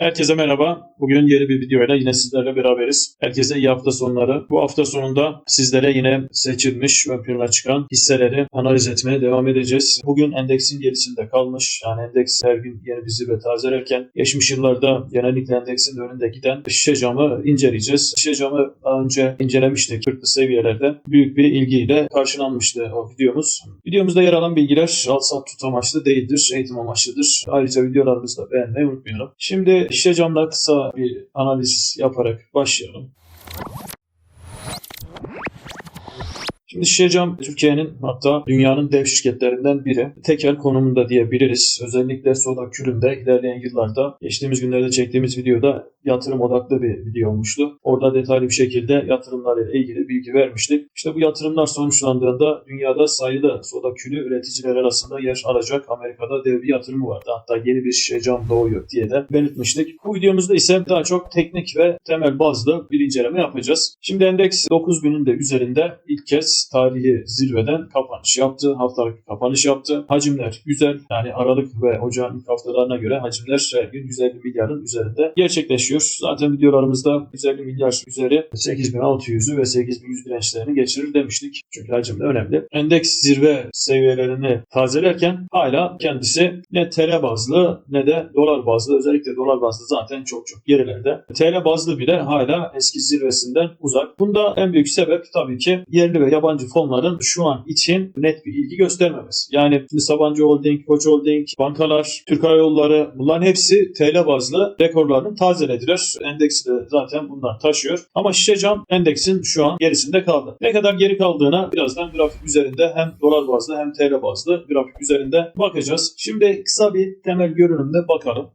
Herkese merhaba. Bugün yeni bir videoyla yine sizlerle beraberiz. Herkese iyi hafta sonları. Bu hafta sonunda sizlere yine seçilmiş, ön plana çıkan hisseleri analiz etmeye devam edeceğiz. Bugün endeksin gerisinde kalmış. Yani endeks her gün yeni bir zirve tazelerken geçmiş yıllarda genellikle endeksin önünde giden şişe camı inceleyeceğiz. Şişe camı daha önce incelemiştik. Kırklı seviyelerde büyük bir ilgiyle karşılanmıştı o videomuz. Videomuzda yer alan bilgiler al sat tut amaçlı değildir, eğitim amaçlıdır. Ayrıca videolarımızı da beğenmeyi unutmayalım. Şimdi şişe camda kısa bir analiz yaparak başlayalım. Şimdi şişe cam Türkiye'nin hatta dünyanın dev şirketlerinden biri. Tekel konumunda diyebiliriz. Özellikle soda küründe ilerleyen yıllarda geçtiğimiz günlerde çektiğimiz videoda yatırım odaklı bir video olmuştu. Orada detaylı bir şekilde yatırımlarla ilgili bilgi vermiştik. İşte bu yatırımlar sonuçlandığında dünyada sayılı soda külü üreticiler arasında yer alacak Amerika'da dev bir yatırımı vardı. Hatta yeni bir şişe cam doğuyor diye de belirtmiştik. Bu videomuzda ise daha çok teknik ve temel bazlı bir inceleme yapacağız. Şimdi endeks 9000'in de üzerinde ilk kez tarihi zirveden kapanış yaptı. Haftalık kapanış yaptı. Hacimler güzel. Yani Aralık ve Ocağın ilk haftalarına göre hacimler her gün 150 milyarın üzerinde gerçekleşiyor. Zaten videolarımızda 150 milyar üzeri 8600'ü ve 8100 dirençlerini geçirir demiştik. Çünkü hacim de önemli. Endeks zirve seviyelerini tazelerken hala kendisi ne TL bazlı ne de dolar bazlı özellikle dolar bazlı zaten çok çok gerilerde. TL bazlı bile hala eski zirvesinden uzak. Bunda en büyük sebep tabii ki yerli ve yabancı fonların şu an için net bir ilgi göstermemesi. Yani şimdi Sabancı Holding, Koç Holding, bankalar, Türk Hava Yolları bunların hepsi TL bazlı rekorlarını tazelediler. Endeksi de zaten bundan taşıyor. Ama şişe cam endeksin şu an gerisinde kaldı. Ne kadar geri kaldığına birazdan grafik üzerinde hem dolar bazlı hem TL bazlı grafik üzerinde bakacağız. Şimdi kısa bir temel görünümde bakalım.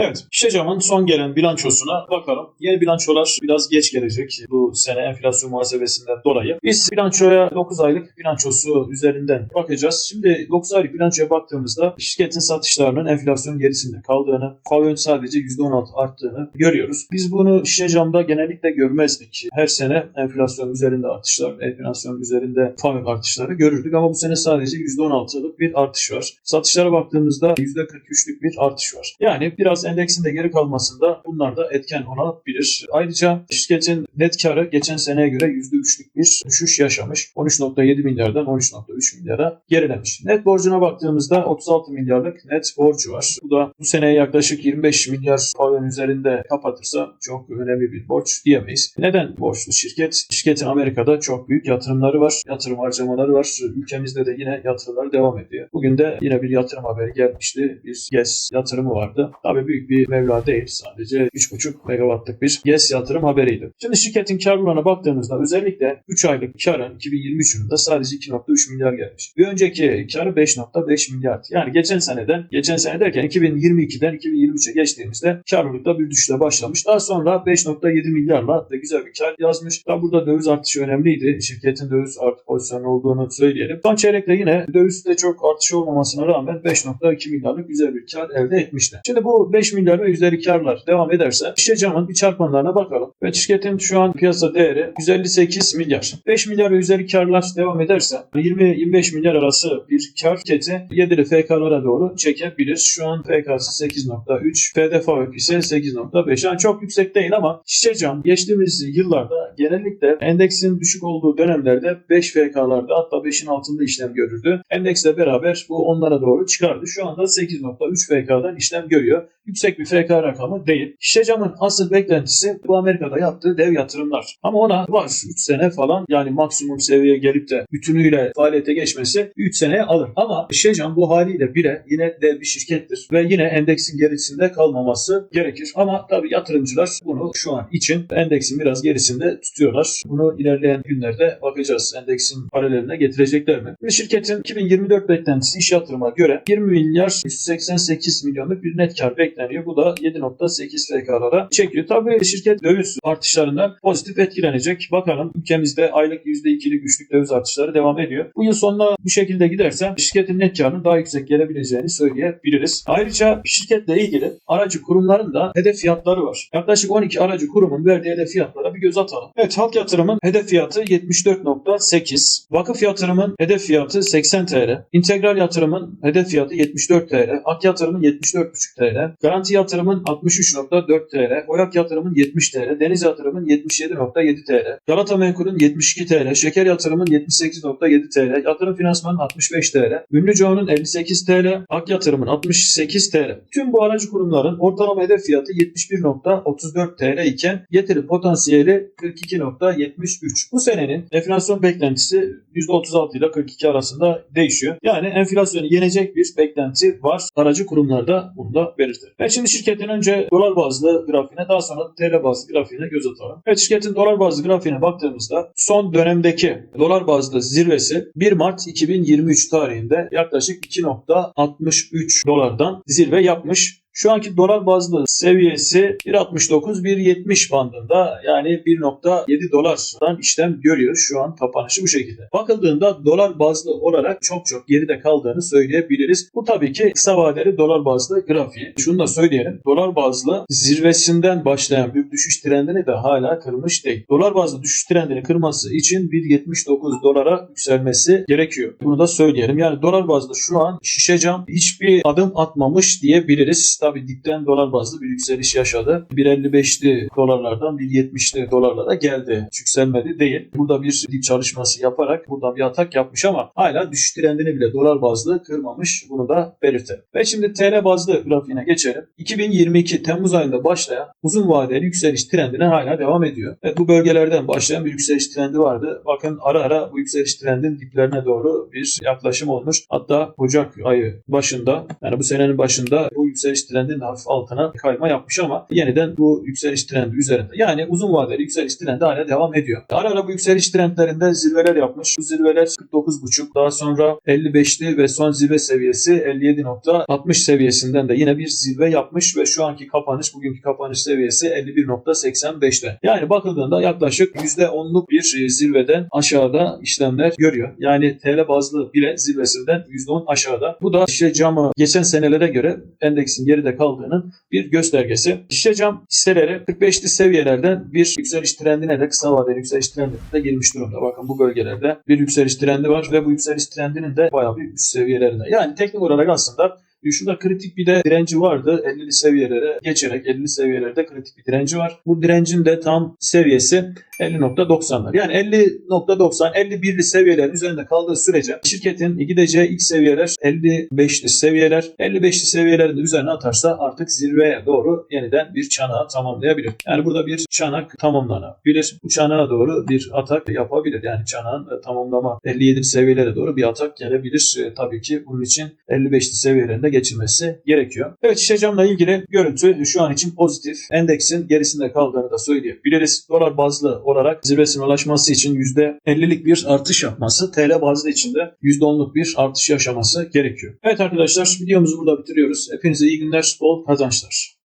Evet, Şişecam'ın son gelen bilançosuna bakalım. Yeni bilançolar biraz geç gelecek bu sene enflasyon muhasebesinden dolayı. Biz bilançoya 9 aylık bilançosu üzerinden bakacağız. Şimdi 9 aylık bilançoya baktığımızda şirketin satışlarının enflasyon gerisinde kaldığını, FAVÖN sadece %16 arttığını görüyoruz. Biz bunu Şişecam'da genellikle görmezdik. Her sene enflasyon üzerinde artışlar, enflasyon üzerinde FAVÖN artışları görürdük ama bu sene sadece %16'lık bir artış var. Satışlara baktığımızda %43'lük bir artış var. Yani biraz endeksin de geri kalmasında bunlar da etken olabilir. Ayrıca şirketin net karı geçen seneye göre %3'lük bir düşüş yaşamış. 13.7 milyardan 13.3 milyara gerilemiş. Net borcuna baktığımızda 36 milyarlık net borcu var. Bu da bu seneye yaklaşık 25 milyar paven üzerinde kapatırsa çok önemli bir borç diyemeyiz. Neden borçlu şirket? Şirketin Amerika'da çok büyük yatırımları var. Yatırım harcamaları var. Ülkemizde de yine yatırımlar devam ediyor. Bugün de yine bir yatırım haberi gelmişti. Bir GES yatırımı vardı. Tabii büyük bir meblağ değil. Sadece 3,5 megawattlık bir GES yatırım haberiydi. Şimdi şirketin karlılığına baktığımızda özellikle 3 aylık karın 2023 yılında sadece 2.3 milyar gelmiş. Bir önceki karı 5.5 milyar. Yani geçen seneden, geçen sene derken 2022'den 2023'e geçtiğimizde karlılıkta bir düşüşle başlamış. Daha sonra 5.7 milyarla da güzel bir kar yazmış. Daha burada döviz artışı önemliydi. Şirketin döviz artı pozisyonu olduğunu söyleyelim. Son çeyrekte yine dövizde çok artış olmamasına rağmen 5.2 milyarlık güzel bir kar elde etmişti. Şimdi bu 5 milyar ve üzeri karlar devam ederse şişe camın bir çarpanlarına bakalım. Ve şirketin şu an piyasa değeri 158 milyar. 5 milyar üzeri karlar devam ederse 20-25 milyar arası bir kar şirketi 7'li FK'lara doğru çekebilir. Şu an FK'sı 8.3, FDF ise 8.5. Yani çok yüksek değil ama şişe cam geçtiğimiz yıllarda genellikle endeksin düşük olduğu dönemlerde 5 FK'larda hatta 5'in altında işlem görürdü. Endeksle beraber bu onlara doğru çıkardı. Şu anda 8.3 FK'dan işlem görüyor. Yüksek bir FK rakamı değil. Camın asıl beklentisi bu Amerika'da yaptığı dev yatırımlar. Ama ona var 3 sene falan yani maksimum seviyeye gelip de bütünüyle faaliyete geçmesi 3 seneye alır. Ama şişe cam bu haliyle bile yine dev bir şirkettir. Ve yine endeksin gerisinde kalmaması gerekir. Ama tabii yatırımcılar bunu şu an için endeksin biraz gerisinde tutuyorlar. Bunu ilerleyen günlerde bakacağız. Endeksin paraleline getirecekler mi? Şimdi şirketin 2024 beklentisi iş yatırıma göre 20 milyar 188 milyonluk bir net kar bekleniyor. Bu da 7.8 FK'lara çekiyor. Tabii şirket döviz artışlarından pozitif etkilenecek. Bakalım ülkemizde aylık %2'lik güçlük döviz artışları devam ediyor. Bu yıl sonuna bu şekilde giderse şirketin net karının daha yüksek gelebileceğini söyleyebiliriz. Ayrıca şirketle ilgili aracı kurumların da hedef fiyatları var. Yaklaşık 12 aracı kurumun verdiği hedef fiyatlara bir göz atalım. Evet halk yatırımın hedef fiyatı 74.8. Vakıf yatırımın hedef fiyatı 80 TL. İntegral yatırımın hedef fiyatı 74 TL. Ak yatırımın 74,5 TL. Garanti yatırımın 63.4 TL. Oyak yatırımın 70 TL. Deniz yatırımın 77.7 TL. Galata Menkul'ün 72 TL. Şeker yatırımın 78.7 TL. Yatırım finansmanın 65 TL. Ünlü Joe'nun 58 TL. Ak yatırımın 68 TL. Tüm bu aracı kurumların ortalama hedef fiyatı 71.34 TL iken getiri potansiyeli 42.73. Bu senenin enflasyon beklentisi %36 ile 42 arasında değişiyor. Yani enflasyonu yenecek bir beklenti var. Aracı kurumlarda bunu da belirtir. Ben şimdi şirketin önce dolar bazlı grafiğine daha sonra TL bazlı grafiğine göz atalım. Evet şirketin dolar bazlı grafiğine baktığımızda son dönemdeki dolar bazlı zirvesi 1 Mart 2023 tarihinde yaklaşık 2.63 dolardan zirve yapmış. Şu anki dolar bazlı seviyesi 1.69-1.70 bandında yani 1.7 dolardan işlem görüyor. Şu an kapanışı bu şekilde. Bakıldığında dolar bazlı olarak çok çok geride kaldığını söyleyebiliriz. Bu tabii ki kısa vadeli dolar bazlı grafiği. Şunu da söyleyelim. Dolar bazlı zirvesinden başlayan bir düşüş trendini de hala kırmış değil. Dolar bazlı düşüş trendini kırması için 1.79 dolara yükselmesi gerekiyor. Bunu da söyleyelim. Yani dolar bazlı şu an şişe cam hiçbir adım atmamış diyebiliriz. Tabii dipten dolar bazlı bir yükseliş yaşadı. 1.55'li dolarlardan 1.70'li dolarlara geldi. Yükselmedi değil. Burada bir dip çalışması yaparak buradan bir atak yapmış ama hala düşüş trendini bile dolar bazlı kırmamış. Bunu da belirtelim. Ve şimdi TL bazlı grafiğine geçelim. 2022 Temmuz ayında başlayan uzun vadeli yükseliş trendine hala devam ediyor. Evet bu bölgelerden başlayan bir yükseliş trendi vardı. Bakın ara ara bu yükseliş trendin diplerine doğru bir yaklaşım olmuş. Hatta Ocak ayı başında yani bu senenin başında bu yükseliş trendinin hafif altına kayma yapmış ama yeniden bu yükseliş trendi üzerinde. Yani uzun vadeli yükseliş trendi hala devam ediyor. Ara ara bu yükseliş trendlerinde zirveler yapmış. Bu zirveler 49.5 daha sonra 55'li ve son zirve seviyesi 57.60 seviyesinden de yine bir zirve yapmış ve şu anki kapanış bugünkü kapanış seviyesi 51.85'te. Yani bakıldığında yaklaşık %10'luk bir e, zirveden aşağıda işlemler görüyor. Yani TL bazlı bile zirvesinden %10 aşağıda. Bu da şişe camı geçen senelere göre endeksin geride kaldığının bir göstergesi. Şişe cam hisseleri 45'li seviyelerden bir yükseliş trendine de kısa vadeli yükseliş trendine de girmiş durumda. Bakın bu bölgelerde bir yükseliş trendi var ve bu yükseliş trendinin de bayağı bir üst seviyelerinde. Yani teknik olarak aslında Şurada kritik bir de direnci vardı. 50'li seviyelere geçerek 50'li seviyelerde kritik bir direnci var. Bu direncin de tam seviyesi 50.90'lar. Yani 50.90, 51'li seviyeler üzerinde kaldığı sürece şirketin gideceği ilk seviyeler 55'li seviyeler. 55'li seviyelerin üzerine atarsa artık zirveye doğru yeniden bir çanağı tamamlayabilir. Yani burada bir çanak tamamlanabilir. Bu çanağa doğru bir atak yapabilir. Yani çanağın tamamlama 57 seviyelere doğru bir atak gelebilir. E, tabii ki bunun için 55'li seviyelerinde geçilmesi gerekiyor. Evet şişe camla ilgili görüntü şu an için pozitif. Endeksin gerisinde kaldığını da söyleyebiliriz. Dolar bazlı olarak zirvesine ulaşması için %50'lik bir artış yapması, TL bazlı için de %10'luk bir artış yaşaması gerekiyor. Evet arkadaşlar videomuzu burada bitiriyoruz. Hepinize iyi günler, bol kazançlar.